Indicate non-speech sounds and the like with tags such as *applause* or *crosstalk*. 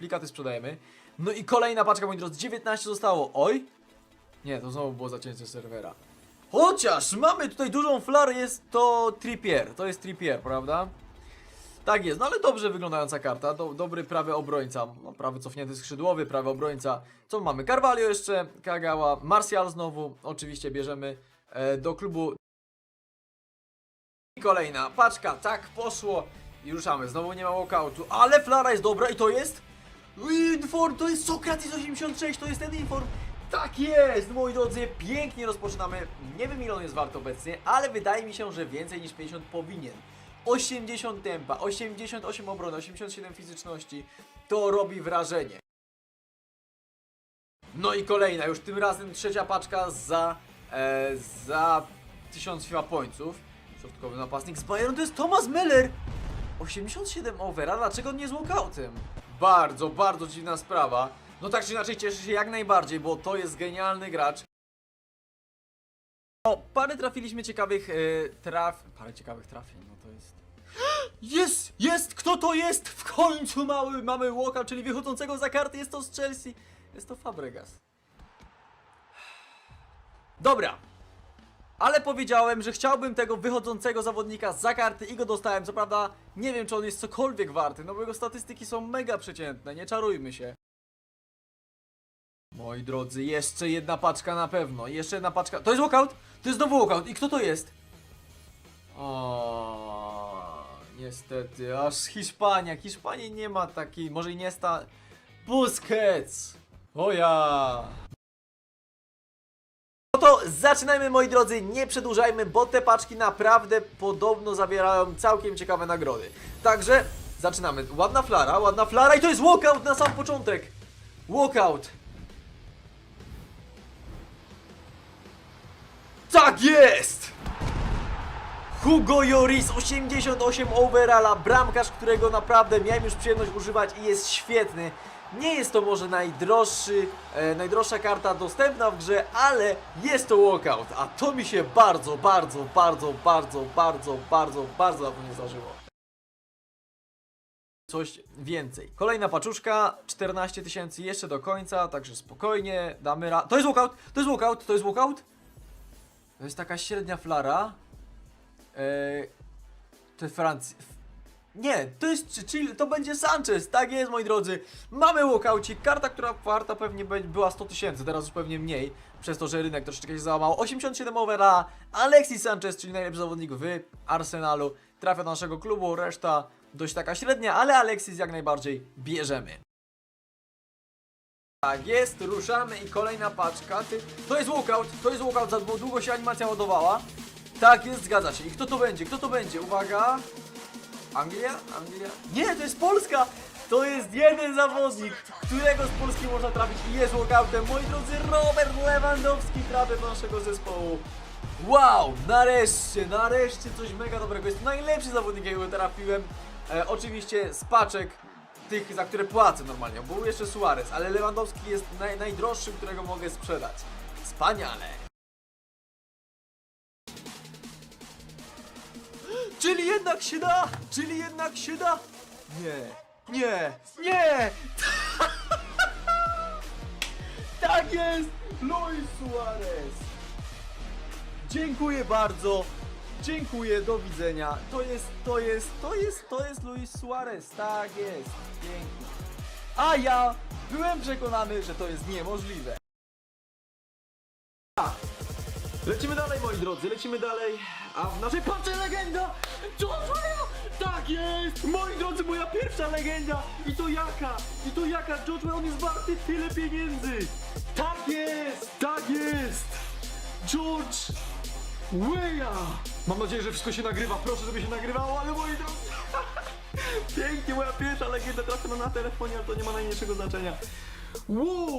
duplikaty sprzedajemy. No i kolejna paczka, moi drodzy, 19 zostało. Oj! Nie, to znowu było zacięcie serwera. Chociaż mamy tutaj dużą flarę, jest to Trippier. To jest Trippier, prawda? Tak jest, no ale dobrze wyglądająca karta. Do, dobry prawy obrońca. No, prawy cofnięty skrzydłowy, prawy obrońca. Co mamy? Carvalho jeszcze, Kagawa, Martial znowu. Oczywiście bierzemy e, do klubu. I kolejna paczka, tak poszło. I ruszamy, znowu nie ma walkoutu, ale flara jest dobra i to jest... Inform, to jest Sokrates 86, to jest ten inform. Tak jest, moi drodzy, pięknie rozpoczynamy. Nie wiem ile on jest wart obecnie, ale wydaje mi się, że więcej niż 50 powinien. 80 tempa, 88 obrony, 87 fizyczności. To robi wrażenie. No i kolejna, już tym razem trzecia paczka za, e, za 1000 FIFA pońców. Środkowy napastnik z Bayern to jest Thomas Müller. 87 overa, dlaczego nie z walkoutem? Bardzo, bardzo dziwna sprawa. No tak czy inaczej cieszę się jak najbardziej, bo to jest genialny gracz. No, parę trafiliśmy ciekawych e, traf... Parę ciekawych trafień, no to jest... *gasps* Jest! Jest! Kto to jest? W końcu mały, mamy walkout, czyli wychodzącego za karty, jest to z Chelsea. Jest to Fabregas. Dobra. Ale powiedziałem, że chciałbym tego wychodzącego zawodnika za karty i go dostałem. Co prawda nie wiem, czy on jest cokolwiek warty, no bo jego statystyki są mega przeciętne, nie czarujmy się. Moi drodzy, jeszcze jedna paczka na pewno. Jeszcze jedna paczka. To jest walkout? To jest znowu walkout. I kto to jest? O, niestety, aż Hiszpania. Hiszpanii nie ma takiej, może i nie sta... Busquets! O ja! To zaczynajmy moi drodzy, nie przedłużajmy, bo te paczki naprawdę podobno zawierają całkiem ciekawe nagrody. Także zaczynamy. Ładna flara, ładna flara i to jest walkout na sam początek. Walkout. Tak jest! Hugo Lloris, 88 overalla, bramkarz, którego naprawdę miałem już przyjemność używać i jest świetny. Nie jest to może najdroższy, e, najdroższa karta dostępna w grze, ale jest to walkout, a to mi się bardzo, bardzo, bardzo, bardzo, bardzo, bardzo, bardzo dawno nie zdarzyło. Coś więcej. Kolejna paczuszka, 14 tysięcy jeszcze do końca, także spokojnie, damy ra... To jest walkout, to jest walkout, to jest walkout? To jest taka średnia flara. Eee, to jest Francja. Nie, to jest Chile, to będzie Sanchez, tak jest moi drodzy. Mamy walkaucik, karta, która warta pewnie była 100 tysięcy, teraz już pewnie mniej, przez to, że rynek troszeczkę się załamał. 87 overa, Alexis Sanchez, czyli najlepszy zawodnik w Arsenalu, trafia do naszego klubu, reszta dość taka średnia, ale Alexis jak najbardziej bierzemy. Tak jest, ruszamy i kolejna paczka. Ty... To jest walkout, to jest walkout, za dłu- długo się animacja ładowała. Tak jest, zgadza się. I kto to będzie? Kto to będzie? Uwaga. Anglia? Anglia? Nie, to jest Polska! To jest jeden zawodnik, którego z Polski można trafić i jest walkoutem. Moi drodzy, Robert Lewandowski trafia do naszego zespołu. Wow, nareszcie, nareszcie coś mega dobrego. Jest to najlepszy zawodnik, jakiego trafiłem. E, oczywiście z paczek tych, za które płacę normalnie. Był jeszcze Suarez, ale Lewandowski jest naj, najdroższym, którego mogę sprzedać. Wspaniale. Czyli jednak się da! Czyli jednak się da! Nie, nie, nie! *laughs* tak jest! Luis Suarez! Dziękuję bardzo! Dziękuję, do widzenia. To jest, to jest, to jest, to jest Luis Suarez. Tak jest. Pięknie. A ja byłem przekonany, że to jest niemożliwe. Lecimy dalej, moi drodzy, lecimy dalej. A w naszej paczce legenda! Joshua! Tak jest! Moi drodzy, moja pierwsza legenda! I to jaka? I to jaka? Joshua, on jest warty tyle pieniędzy! Tak jest! Tak jest! George Weja! Mam nadzieję, że wszystko się nagrywa. Proszę, żeby się nagrywało, ale moi drodzy... *laughs* Pięknie, moja pierwsza legenda trafiona na telefonie, ale to nie ma najmniejszego znaczenia. Wow!